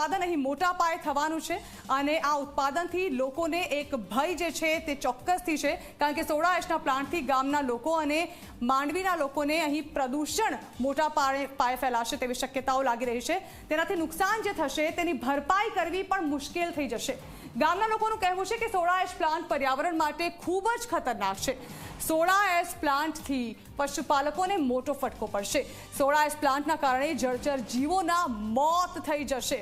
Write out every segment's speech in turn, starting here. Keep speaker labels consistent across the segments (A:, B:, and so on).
A: ઉત્પાદન અહીં મોટા પાયે થવાનું છે અને આ ઉત્પાદનથી લોકોને એક ભય જે છે તે ચોક્કસથી છે, કારણ કે સોડા એશના પ્લાન્ટથી ગામના લોકો અને માંડવીના લોકોને અહીં પ્રદૂષણ મોટા પાયે ફેલાશે તેવી શક્યતાઓ લાગી રહી છે. તેનાથી નુકસાન જે થશે તેની ભરપાઈ કરવી પણ મુશ્કેલ થઈ જશે. ગામના લોકોનું કહેવું છે કે સોડા એશ પ્લાન્ટ પર્યાવરણ માટે ખૂબ જ ખતરનાક છે. સોડા એશ પ્લાન્ટથી પશુપાલકોને મોટો ફટકો પડશે. સોડા એશ પ્લાન્ટના કારણે જળચર જીવોના મોત થઈ જશે.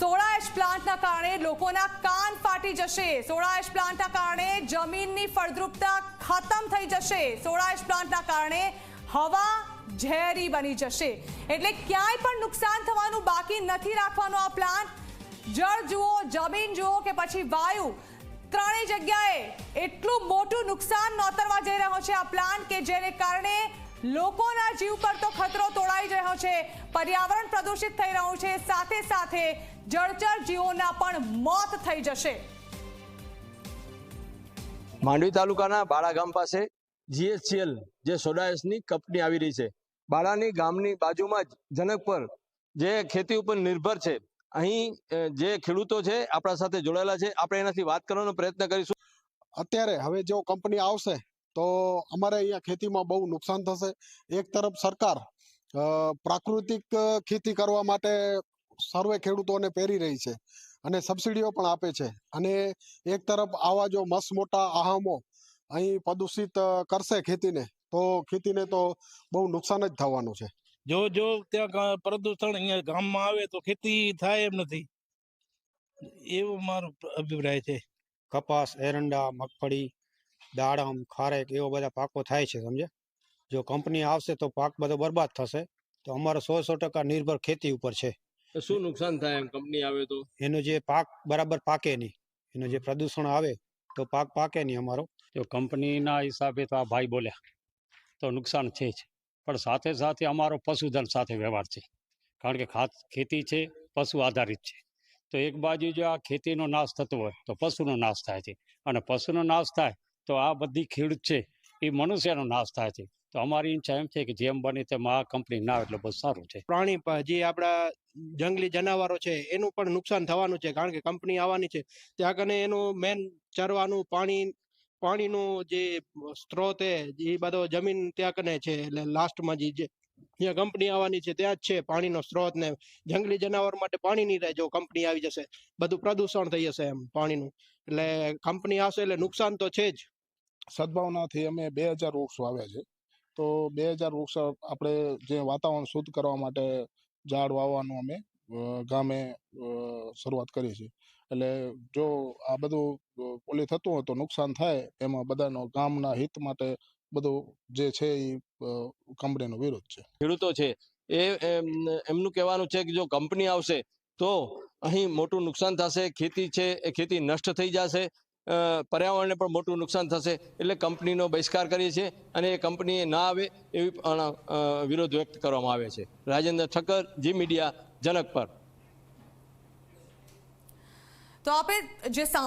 A: સોડા એશ પ્લાન્ટના કારણે લોકોના કાન ફાટી જશે. સોળા એશ પ્લાન્ટના કારણે જમીનની ફળદ્રુપતા ખતમ થઈ જશે. સોળા એશ પ્લાન્ટના કારણે હવા ઝેરી બની જશે. એટલે ક્યાંય પણ નુકસાન થવાનું બાકી નથી રાખવાનો આ પ્લાન્ટ જળ જુઓ, જમીન જુઓ કે પછી વાયુ. ત્રણેય જગ્યાએ એટલું મોટું નુકસાન નોતરવા જઈ રહ્યો છે આ પ્લાન્ટ કે જેને કારણે લોકોના જીવ પર તો ખતરો તોડાઈ રહ્યો છે. પર્યાવરણ પ્રદૂષિત થઈ રહ્યું છે. સાથે સાથે જળચર જીવોના પણ મોત થઈ જશે.
B: માંડવી તાલુકાના બાળા ગામ પાસે જીએસસીએલ જે સોડાયસની કંપની આવી રહી છે. બાળાની ગામની બાજુમાં જ જનકપર જે ખેતી ઉપર નિર્ભર છે. અહીં જે ખેડૂતો છે આપણા સાથે જોડાયેલા છે. આપણે એનાથી વાત કરવાનો પ્રયત્ન કરીશું.
C: અત્યારે હવે જો કંપની આવશે તો અમારે અહીંયા ખેતીમાં બહુ નુકસાન થશે. એક તરફ સરકાર પ્રાકૃતિક ખેતી કરવા માટે સર્વે ખેડૂતોને પહેરી રહી છે અને સબસિડીઓ પણ આપે છે. અને એક તરફ આવા જો મસ્ત મોટા આહામો અહીં પ્રદૂષિત કરશે ખેતીને તો ખેતીને તો બહુ નુકસાન જ થવાનું છે.
D: જો જો ત્યાં પ્રદૂષણ અહીંયા ગામમાં આવે તો ખેતી થાય એમ નથી. એવો મારો અભિપ્રાય છે.
E: કપાસ એરંડા મગફળી દાડમ ખારેક એવા બધા પાકો થાય છે સમજે જો કંપની આવશે તો પાક બધો બરબાદ થશે. તો અમારો સો સો ટકા નિર્ભર ખેતી ઉપર છે.
B: તો શું નુકસાન થાય એમ? કંપની આવે તો?
E: એનો જે પાક બરાબર પાકે નહીં. એનું જે પ્રદૂષણ આવે તો પાક પાકે નહીં અમારો.
F: જો કંપનીના હિસાબે તો આ ભાઈ બોલ્યા તો નુકસાન છે જ. પણ સાથે સાથે અમારો પશુધન સાથે વ્યવહાર છે. કારણ કે ખાત ખેતી છે પશુ આધારિત છે. તો એક બાજુ જો આ ખેતીનો નાશ થતો હોય તો પશુનો નાશ થાય છે. અને પશુનો નાશ થાય તો આ બધી ખેડૂત છે, એ મનુષ્યનો નાશ થાય છે. તો અમારી ઈચ્છા એમ છે કે જેમ બને તેમ આ કંપની ના એટલે બહુ સારું છે.
G: પ્રાણી જે આપણા જંગલી જનાવરો છે, એનું પણ નુકસાન થવાનું છે, કારણ કે કંપની આવવાની છે. ત્યાં કને એનું મેન ચરવાનું પાણી, પાણીનું જે સ્ત્રોત એ બધો જમીન ત્યાં કને છે, એટલે લાસ્ટમાં જે જ્યાં કંપની આવવાની છે, ત્યાં જ છે પાણીનો સ્ત્રોત ને જંગલી જનાવર માટે પાણી નહીં રહે જો કંપની આવી જશે. બધું પ્રદૂષણ થઈ જશે એમ પાણીનું. એટલે કંપની આવશે એટલે નુકસાન તો છે જ.
C: સદભાવનાથી અમે બે હજાર વૃક્ષ વાવ્યા છે. તો બે હજાર વૃક્ષ આપણે જે વાતાવરણ શુદ્ધ કરવા માટે ઝાડ વાવવાનું અમે ગામે શરૂઆત કરી છે એટલે જો આ બધું ઓલી થતું હોય તો નુકસાન થાય એમાં બધાનો ગામના હિત માટે બધું જે છે એ કંપનીનો વિરોધ છે.
B: ખેડૂતો છે. એ એમ, એમનું કહેવાનું છે કે જો કંપની આવશે તો અહીં મોટું નુકસાન થશે ખેતી છે એ ખેતી નષ્ટ થઈ જશે પર્યાવરણને પણ મોટું નુકસાન થશે. એટલે કંપનીનો બહિષ્કાર કરીએ છીએ અને એ કંપની ના આવે એવી પણ વિરોધ વ્યક્ત કરવામાં આવે છે. રાજેન્દ્ર ઠક્કર, જી મીડિયા જનક પર
A: તો આપણે જે